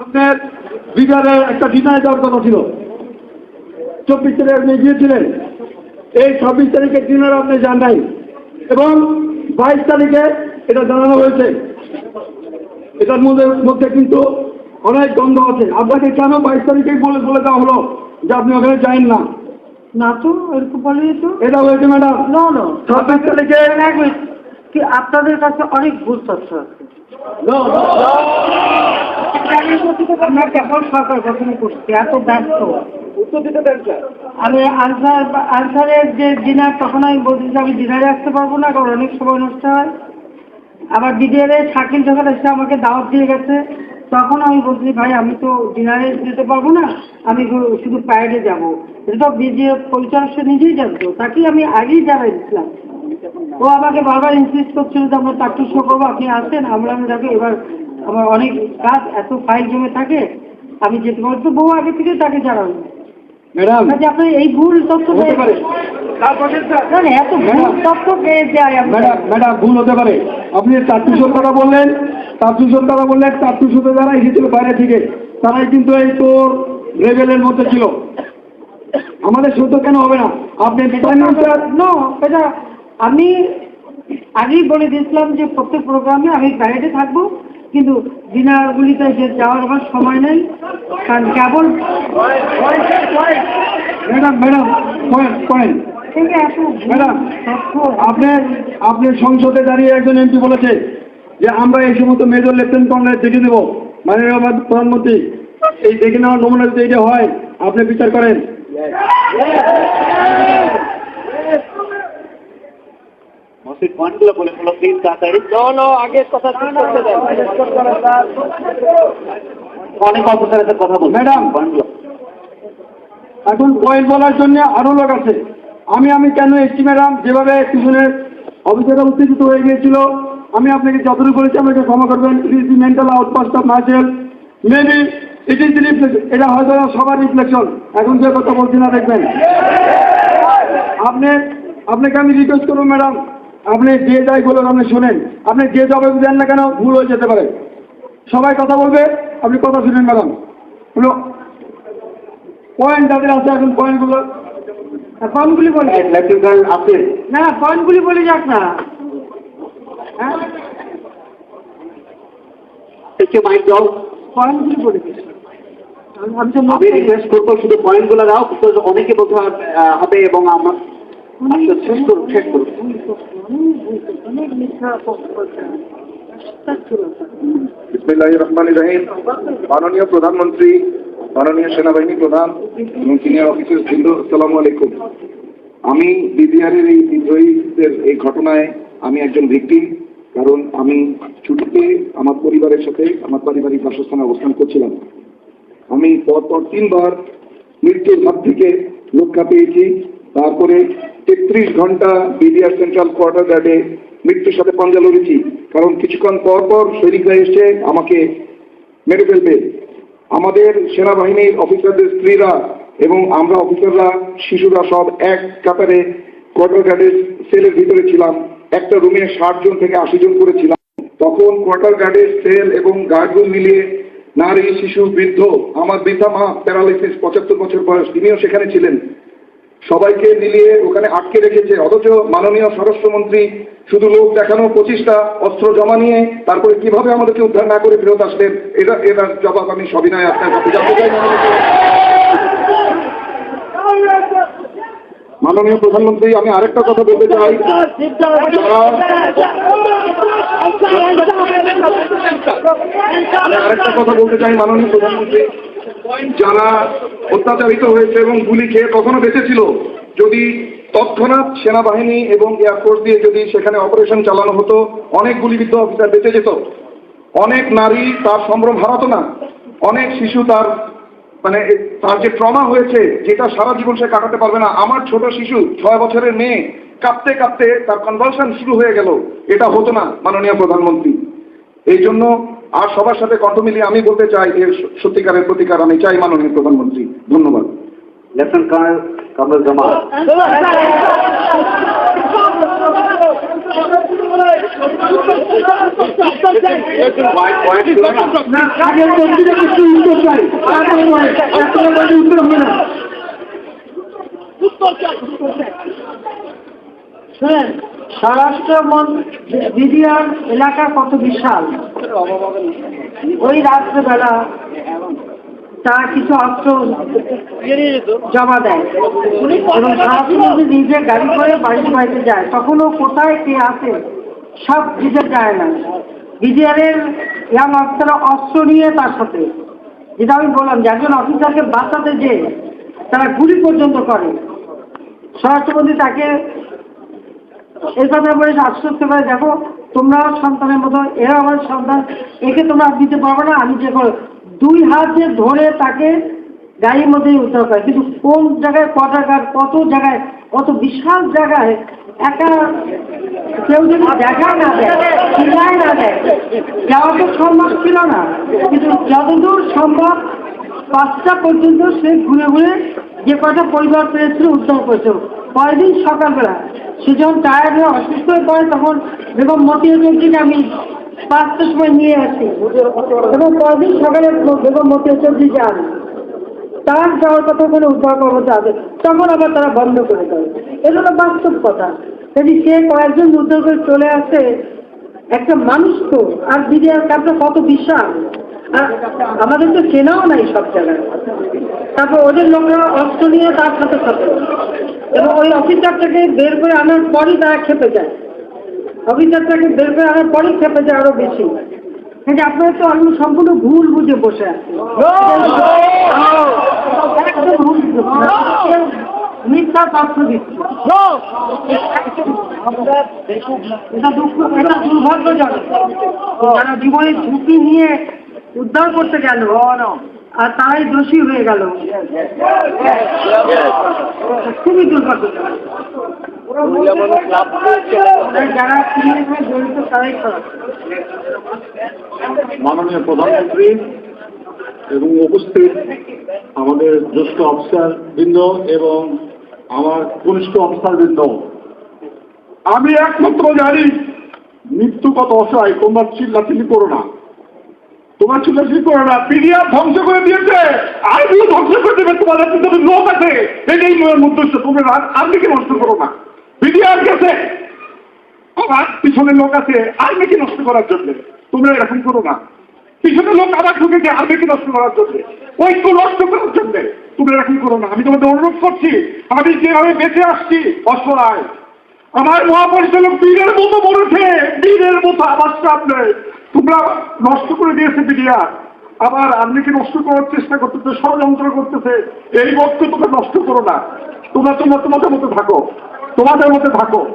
আপনার বিহারে একটা ডিনার দেওয়ার কথা ছিল। চব্বিশ তারিখে আপনি গিয়েছিলেন। এই ছাব্বিশ তারিখে ডিনার আপনি যান নাই। এবং বাইশ তারিখে এটা জানানো হয়েছে। এটার মধ্যে মধ্যে কিন্তু অনেক দ্বন্দ্ব আছে। আপনাকে কেন বাইশ তারিখেই বলে বলে দেওয়া হলো যে আপনি ওখানে যাইন না? না তো এরকম বলেনি তো এটা হয়েছে ম্যাডাম। না না। ছাব্বিশ তারিখে। কি আপনাদের কাছে অনেক ভুল তথ্য আছে। আমরা কেবল সরকার গঠন করছি? এত ব্যস্ত। উত্তর দিতে দেন স্যার আমি আনসার আনসারের যে ডিনার তখন আমি বলছি আমি ডিনারে আসতে পারব না কারণ অনেক সময় নষ্ট হয়। আবার বিডিআরে শাকিল যখন এসে আমাকে দাওয়াত দিয়ে গেছে তখন আমি বলছি ভাই আমি তো ডিনারে যেতে পারব না আমি শুধু প্যারেডে যাব। এটা তো বিডিএ পরিচালক সে নিজেই জানতো তাকেই আমি আগেই জানাই দিচ্ছিলাম ও আমাকে বারবার ইনসিস্ট করছিল যে আমরা চারটু শো করব আপনি আসেন আমরা আমি দেখো এবার আমার অনেক কাজ এত ফাইল জমে থাকে আমি যেতে পারব তো বউ আগে থেকে তাকে জানাব। ম্যাডাম। এই ভুল তথ্য হতে পেয়ে পারে। এত ভুল তথ্য পেয়ে যায় ম্যাডাম ম্যাডাম ভুল হতে পারে। আপনি চারটুশোর কথা বললেন চারটুশোর কথা বললেন চারটুশোতে যারা এসেছিল বাইরে থেকে তারাই কিন্তু এই তোর লেভেলের মধ্যে ছিল। আমাদের সত্য কেন হবে না? আপনি এটা আমি আগেই বলে দিয়েছিলাম যে প্রত্যেক প্রোগ্রামে আমি বাইরে থাকব কিন্তু ডিনারগুলিতে যে যাওয়ার আমার সময় নেই, কারণ কেবল madam madam point point madam আপনার আপনার সংসদে দাঁড়িয়ে একজন এমপি বলেছে যে আমরা এই সমস্ত মেজর লেফটেন্যান্ট কর্নেল দেখে দেবো। মাননীয় প্রধানমন্ত্রী, এই দেখে নেওয়ার নমুনা যদি এটা হয়, আপনি বিচার করেন। মসজিদ পয়েন্টগুলো বলে ফেলো প্লিজ তাড়াতাড়ি। অনেক অফিসারের সাথে কথা বলব ম্যাডাম। পয়েন্টগুলো এখন পয়েন্ট বলার জন্য আরও লোক আছে। আমি আমি কেন এসছি ম্যাডাম? যেভাবে পিছনের অফিসাররা উত্তেজিত হয়ে গিয়েছিল আমি আপনাকে যতটুকু বলেছি আমাকে ক্ষমা করবেন। It is the mental outburst of myself maybe it is the reflection এটা হয়তো সবার রিফ্লেকশন এখন যে কথা বলছি না দেখবেন। আপনি আপনাকে আমি রিকোয়েস্ট করব ম্যাডাম। আপনি যে যাই বলুন আপনি শোনেন। আপনি যে জবাব দেন না কেন ভুল হয়ে যেতে পারে। সবাই কথা বলবে আপনি কথা শুনেন ম্যাডাম। পয়েন্ট যাদের আছে এখন পয়েন্টগুলো পয়েন্টগুলি বলে আসিফ না পয়েন্টগুলি বলে যাক না। হ্যাঁ? একটু মাইক দাও পয়েন্টগুলি বলে দিস। আমি তো আমি রিকোয়েস্ট করব শুধু পয়েন্টগুলো দাও অনেকে আহ, হবে এবং আমার আচ্ছা, মাননীয় প্রধানমন্ত্রী মাননীয় সেনাবাহিনী প্রধান এবং সিনিয়র অফিসার আলাইকুম। আমি বিবিআরের এই বিদ্রোহীদের এই ঘটনায় আমি একজন ভিকটিম কারণ আমি ছুটিতে আমার পরিবারের সাথে আমার পারিবারিক বাসস্থানে অবস্থান করছিলাম। আমি পরপর তিনবার মৃত্যুর হাত থেকে রক্ষা পেয়েছি। তারপরে তেত্রিশ ঘণ্টা বিডিআর সেন্ট্রাল কোয়ার্টার গার্ডে মৃত্যুর সাথে পাঞ্জা লড়েছি। কারণ কিছুক্ষণ পর পর সৈনিকরা এসে আমাকে মেরে ফেলবে। আমাদের সেনাবাহিনীর অফিসারদের স্ত্রীরা এবং আমরা অফিসাররা শিশুরা সব এক কাতারে কোয়ার্টার গার্ডের সেলের ভিতরে ছিলাম। একটা রুমে ষাট জন থেকে আশি জন করেছিলাম তখন কোয়ার্টার গার্ডের সেল এবং গার্ডরুম মিলিয়ে নারী, শিশু, বৃদ্ধ, আমার বৃদ্ধা মা প্যারালাইসিস পঁচাত্তর বছর বয়স, তিনিও সেখানে ছিলেন। সবাইকে মিলিয়ে ওখানে আটকে রেখেছে। অথচ মাননীয় স্বরাষ্ট্রমন্ত্রী শুধু লোক দেখানো, পঁচিশটা অস্ত্র জমা নিয়ে তারপরে কীভাবে আমাদেরকে উদ্ধার না করে ফেরত আসলেন, এটা এটার জবাব আমি সবিনয় আপনার কাছে জানতে চাই। মাননীয়- প্রধানমন্ত্রী, আমি আরেকটা কথা বলতে চাই। আরেকটা কথা বলতে চাই মাননীয় প্রধানমন্ত্রী। যারা অত্যাচারিত হয়েছে এবং গুলি খেয়ে তখনও বেঁচেছিল, যদি তৎক্ষণাৎ সেনাবাহিনী এবং এয়ারফোর্স দিয়ে যদি সেখানে অপারেশন চালানো হতো, অনেক গুলিবিদ্ধ অফিসার বেঁচে যেত। অনেক নারী তার সম্ভ্রম হারাতো না। অনেক শিশু তার মানে তার যে ট্রমা হয়েছে, যেটা সারা জীবন সে কাটাতে পারবে না। আমার ছোট শিশু, ছয় বছরের মেয়ে, কাঁপতে কাঁপতে তার কনভালশন শুরু হয়ে গেল। এটা হতো না মাননীয় প্রধানমন্ত্রী। এই জন্য আর সবার সাথে কণ্ঠ মিলিয়ে আমি বলতে চাই এর সত্যিকারের প্রতিকার আমি চাই মাননীয় প্রধানমন্ত্রী। ধন্যবাদ। লেফটেন্যান্ট কর্নেল কামরুল উত্তর চাই। উত্তর স্বরাষ্ট্র বিডিআর এলাকা কত বিশাল? ওই রাত্রেবেলা তারা কিছু অস্ত্র জমা দেয়। এবং নিজে গাড়ি করে বাড়িতে বাড়িতে যায় তখন ও কোথায় কে আছে? সব দিতে যায় না। বিডিআরের ইয়াং অফিসাররা অস্ত্র নিয়ে তার সাথে। যেটা আমি বললাম যে একজন অফিসারকে বাঁচাতে যে তারা গুলি পর্যন্ত করে। স্বরাষ্ট্রমন্ত্রী তাকে কথা বলে আশ্বস্ত করে দেখো তোমরা সন্তানের মতো, এরা আমার সন্তান, একে তোমরা দিতে পারবে না। আমি যে করো দুই হাত দিয়ে ধরে তাকে গাড়ির মধ্যে উদ্ধার করে কিন্তু কোন জায়গায় ক টাকার কত জায়গায়, কত বিশাল জায়গায়, একা কেউ যদি দেখা না দেয় না দেয়, যাওয়া তো সম্ভব ছিল না। কিন্তু যতদূর সম্ভব, পাঁচটা পর্যন্ত সে ঘুরে ঘুরে যে কটা পরিবার পেয়েছিল, উদ্ধার করেছে পরের দিন সকালবেলা সে যখন টায়ার্ড হয়ে অসুস্থ হয়ে পড়ে, তখন বেগম মতিয়া চৌধুরীকে আমি পাঁচটার সময় নিয়ে আসি। এবং পরের দিন সকালে বেগম মতিয়া চৌধুরী যান তার যাওয়ার কথা কোনো উদ্ধার কর্মতে আছে। তখন আবার তারা বন্ধ করে দেয়। এটা হলো বাস্তব কথা। যদি সে কয়েকজন উদ্ধার করে চলে আসে, একটা মানুষ তো, আর বিডিআর কাপটা কত বিশাল। আমাদের তো চেনাও নাই সব জায়গায়। তারপর ওদের লোকরা অস্ত্র নিয়ে তার সাথে সাথে এবং ওই অফিসারটাকে বের করে আনার পরই তারা খেপে যায়। অফিসারটাকে বের করে আনার পরই খেপে যায় আরও বেশি। কিন্তু আপনারা তো আমি সম্পূর্ণ ভুল বুঝে বসে আছি একদম ভুল বুঝে বসে আছি। মিথ্যা দুর্ভাগ্যজনক। যারা জীবনের ঝুঁকি নিয়ে উদ্ধার করতে গেল। আর তারাই দোষী হয়ে গেল। খুবই মাননীয় প্রধানমন্ত্রী এবং উপস্থিত আমাদের জ্যেষ্ঠ অফিসার বৃন্দ এবং আমার কনিষ্ঠ অফিসার বৃন্দ। আমি একমাত্র জানি, মৃত্যু কত অসহায়, তোমরা চিল্লাচিল্লি করো না। তোমার চিল্লাচিল্লি করো না? পিডিআর ধ্বংস করে দিয়েছে। আর্মিও ধ্বংস করে দেবে তোমাদের পিছনে লোক আছে। এটাই নয় উদ্দেশ্য। তোমরা আর্মিকে নষ্ট করো না। পিডিআর গেছে। আমার পিছনে লোক আছে। আর্মিকে নষ্ট করার জন্য। তোমরা এরকম করো না। পিছনে লোক আবার ঢুকেছে আর্মিকে নষ্ট করার জন্য। ঐক্য নষ্ট করার জন্য। তোমরা এরকম করো না। আমি তোমাদের অনুরোধ করছি। আমি যেভাবে বেঁচে আসছি, অসহায়। আমার মহাপরিচালক বীরের মতো মরেছে বীরের মতো আমার নেয় তোমরা নষ্ট করে দিয়েছে বিডিয়া আবার আর্মিকে নষ্ট করার চেষ্টা করতেছে, ষড়যন্ত্র করতেছে, এই বক্ত তোমরা নষ্ট করো না। তোমরা তোমরা তোমাদের মতো থাকো। তোমাদের মতো থাকো।